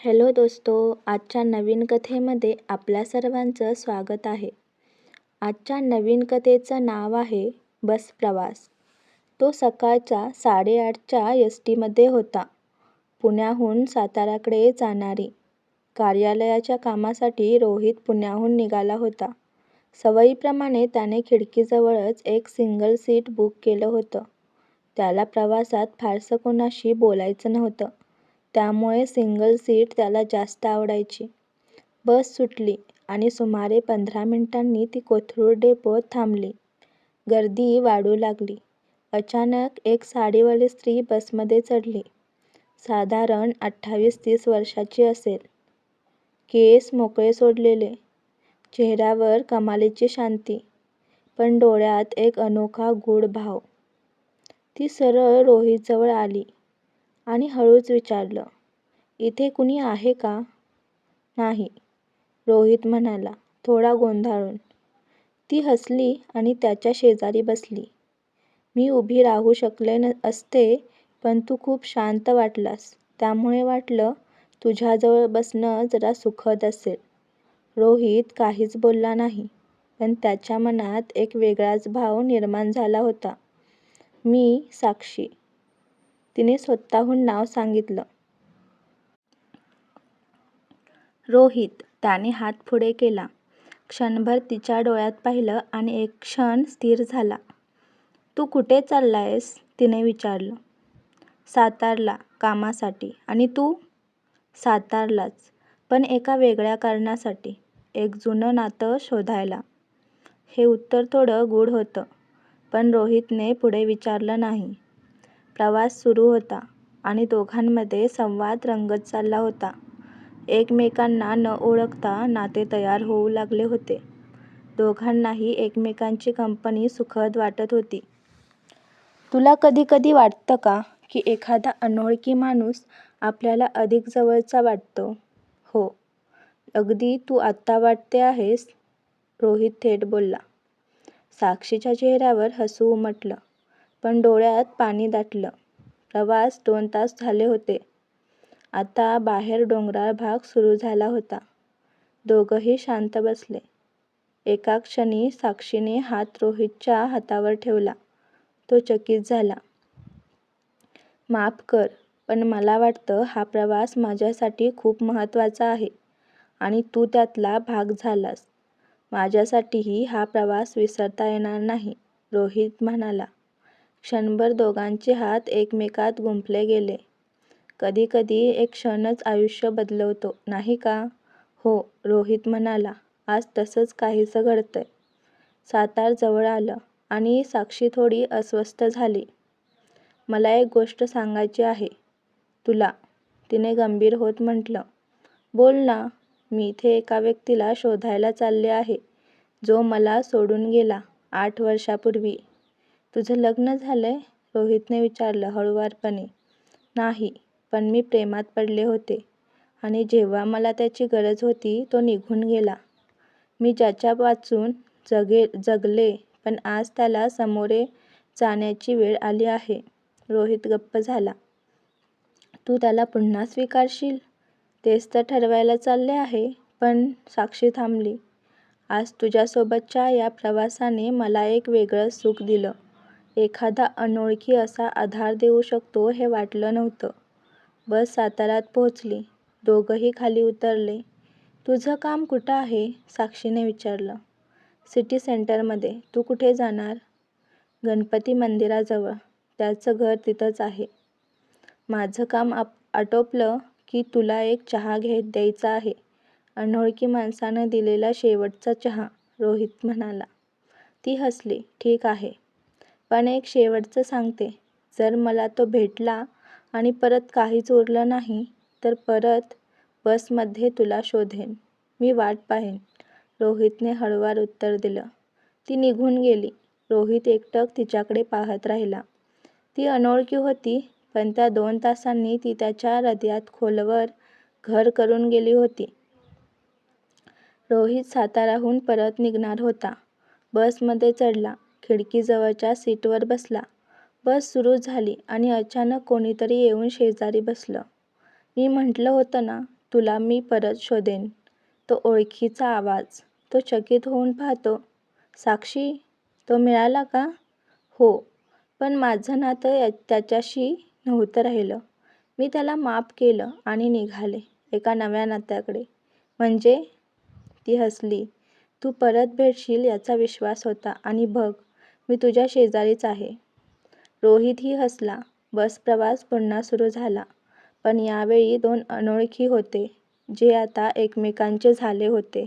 Hello दोस्तो आजच्या नवीन कथेमध्ये आपल्या सर्वांचं स्वागत आहे. आजच्या नवीन कथेचं नाव आहे बस प्रवास. तो सकाळच्या साडेआठच्या एस टीमध्ये होता. पुण्याहून साताराकडे जाणारी. कार्यालयाच्या कामासाठी रोहित पुण्याहून निघाला होता. सवयीप्रमाणे त्याने खिडकीजवळच एक सिंगल सीट बुक केलं होतं. त्याला प्रवासात फारसं कोणाशी बोलायचं नव्हतं. त्यामुळे सिंगल सीट त्याला जास्त आवडायची. बस सुटली आणि सुमारे पंधरा मिनिटांनी ती कोथरूड डेपोत थांबली. गर्दी वाढू लागली. अचानक एक साडीवाली स्त्री बसमध्ये चढली. साधारण अठ्ठावीस तीस वर्षाची असेल. केस मोकळे सोडलेले. चेहऱ्यावर कमालीची शांती पण डोळ्यात एक अनोखा गूढ भाव. ती सरळ रोहितजवळ आली. आणि हळूच विचारलं इथे कुणी आहे का? नाही रोहित म्हणाला थोडा गोंधळून. ती हसली आणि त्याच्या शेजारी बसली. मी उभी राहू शकले न असते पण तू खूप शांत वाटलास. त्यामुळे वाटलं तुझ्याजवळ बसणं जरा सुखद असेल. रोहित काहीच बोलला नाही पण त्याच्या मनात एक वेगळाच भाव निर्माण झाला होता. मी साक्षी तिने स्वतःहून नाव सांगितलं. रोहित त्याने हात पुढे केला. क्षणभर तिच्या डोळ्यात पाहिलं आणि एक क्षण स्थिर झाला. तू कुठे चाललायस? तिने विचारलं. सातारला कामासाठी. आणि तू? सातारलाच पण एका वेगळ्या कारणासाठी. एक जुनं नातं शोधायला. हे उत्तर थोडं गूढ होतं पण रोहितने पुढे विचारलं नाही. प्रवास सुरू होता आणि दोघांमध्ये संवाद रंगत चालला होता. एकमेकांना न ओळखता नाते तयार होऊ लागले होते. दोघांनाही एकमेकांची कंपनी सुखद वाटत होती. तुला कधी कधी वाटतं का की एखादा अनोळखी माणूस आपल्याला अधिक जवळचा वाटतो? हो. अगदी तू आत्ता वाटते आहेस? रोहित थेट बोलला. साक्षीच्या चेहऱ्यावर हसू उमटलं. पण डोळ्यात पाणी दाटलं. प्रवास दोन तास झाले होते. आता बाहेर डोंगराळ भाग सुरू झाला होता. दोघंही शांत बसले. एका क्षणी साक्षीने हात रोहितच्या हातावर ठेवला. तो चकित झाला. माफ कर पण मला वाटतं हा प्रवास माझ्यासाठी खूप महत्त्वाचा आहे आणि तू त्यातला भाग झालास. माझ्यासाठीही हा प्रवास विसरता येणार नाही रोहित म्हणाला. क्षणभर दोघांचे हात एकमेकात गुंफले गेले. कधीकधी एक क्षणच आयुष्य बदलवतो नाही का? हो रोहित म्हणाला आज तसंच काहीसं घडतंय. सातार जवळ आलं आणि साक्षी थोडी अस्वस्थ झाली. मला एक गोष्ट सांगायची आहे. तुला तिने गंभीर होत म्हटलं. बोल ना मी इथे एका व्यक्तीला शोधायला चालले आहे जो मला सोडून गेला आठ वर्षापूर्वी. तुझं लग्न झालंय? रोहितने विचारलं हळुवारपणे. नाही पण मी प्रेमात पडले होते आणि जेव्हा मला त्याची गरज होती तो निघून गेला. मी ज्याच्या वाचून जगे जगले पण आज त्याला सामोरे जाण्याची वेळ आली आहे. रोहित गप्प झाला. तू त्याला पुन्हा स्वीकारशील? तेच तर ठरवायला चालले आहे पण साक्षी थांबली. आज तुझ्यासोबतच्या या प्रवासाने मला एक वेगळं सुख दिलं. एखादा अनोळखी असा आधार देऊ शकतो हे वाटलं नव्हतं. बस साताऱ्यात पोहोचली. दोघंही खाली उतरले. तुझं काम कुठं आहे? साक्षीने विचारलं. सिटी सेंटरमध्ये. तू कुठे जाणार? गणपती मंदिराजवळ. त्याचं घर तिथंच आहे. माझं काम आप आटोपलं की तुला एक चहा घे द्यायचा आहे. अनोळखी माणसानं दिलेला शेवटचा चहा रोहित म्हणाला. ती हसली. ठीक आहे. पण एक शेवटचं सांगते. जर मला तो भेटला आणि परत काहीच उरलं नाही तर परत बसमध्ये तुला शोधेन. मी वाट पाहेन. रोहितने हळवार उत्तर दिलं. ती निघून गेली. रोहित एकटक तिच्याकडे पाहत राहिला. ती अनोळखी होती पण त्या दोन तासांनी ती त्याच्या हृदयात खोलवर घर करून गेली होती. रोहित साताराहून परत निघणार होता. बसमध्ये चढला. खिडकीजवळच्या सीटवर बसला. बस सुरू झाली आणि अचानक कोणीतरी येऊन शेजारी बसलं. मी म्हटलं होतं ना तुला मी परत शोधेन. तो ओळखीचा आवाज तो चकित होऊन पाहतो. साक्षी तो मिळाला का? हो पण माझं नातं या त्याच्याशी नव्हतं राहिलं. मी त्याला माफ केलं आणि निघाले एका नव्या नात्याकडे. म्हणजे? ती हसली. तू परत भेटशील याचा विश्वास होता आणि बघ मी तुझ्या शेजारीच आहे. रोहितही हसला. बस प्रवास पुन्हा सुरू झाला. पण यावेळी दोन अनोळखी होते जे आता एकमेकांचे झाले होते.